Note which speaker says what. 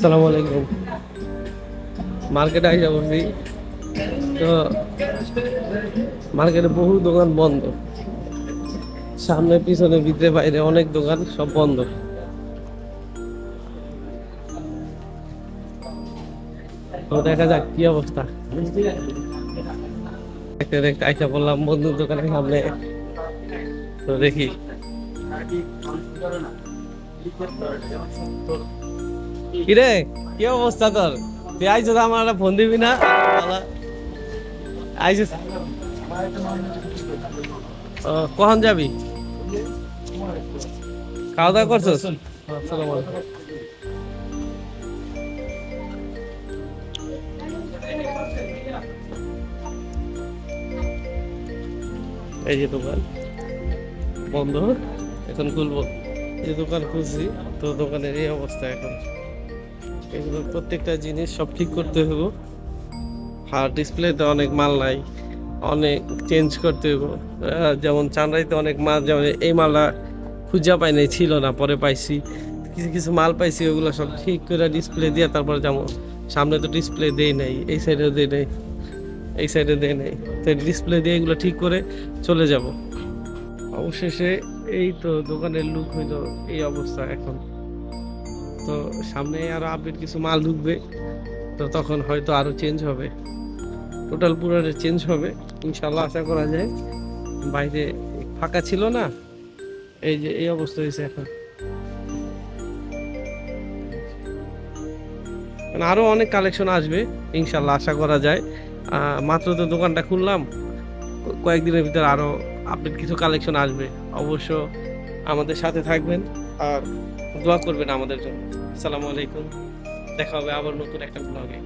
Speaker 1: আসসালামু আলাইকুম। মার্কেটে আইসা বলছি তো মার্কেটে বহু দোকান বন্ধ। সামনে, পিছনে, ভিতরে, বাইরে অনেক দোকান, সব বন্ধ। তো দেখা যাক কি অবস্থা। দেখতে দেখতে আইসা বললাম, বন্ধুর দোকানের সামনে। তো দেখি। কিরে, কি অবস্থা তোর? তুই আইসো তো আমার ফোন দিবি না? কখন যাবি? খাওয়া দাওয়া করছ এই যে দোকান। বন্ধ। এখন খুলবো। এই দোকান খুলছি, তো দোকানের এই অবস্থা এখন। এগুলো প্রত্যেকটা জিনিস সব ঠিক করতে হইব। আর ডিসপ্লেতে অনেক মাল নাই অনেক চেঞ্জ করতে আহ, যেমন চানরাইতে অনেক মাল যেমন এই মালটা খুঁজা পাই নাই ছিল না পরে পাইছি। কিছু কিছু মাল পাইছি ওগুলো সব ঠিক করে ডিসপ্লে দিয়ে তারপর যেমন সামনে তো ডিসপ্লে দেই নাই এই সাইডেও দেই নাই এই সাইডে দেই নাই। তো ডিসপ্লে দিয়ে এগুলো ঠিক করে চলে যাব। অবশেষে এই তো দোকানের লুক হইল এই অবস্থা এখন। তো সামনে আরও আপডেট কিছু মাল ঢুকবে। তো তখন হয়তো আরও চেঞ্জ হবে। টোটাল পুরো চেঞ্জ হবে। ইনশাল্লাহ আশা করা যায়। বাইরে ফাঁকা ছিল না। এই যে, এই অবস্থা হয়েছে এখন। মানে আরও অনেক কালেকশন আসবে ইনশাল্লাহ আশা করা যায়। মাত্র তো দোকানটা খুললাম। কয়েকদিনের ভিতরে আরও আপডেট কিছু কালেকশন আসবে। অবশ্য আমাদের সাথে থাকবেন আর দোয়া করবেন আমাদের জন্য। আসসালামু আলাইকুম। দেখা হবে আবার নতুন একটা ব্লগে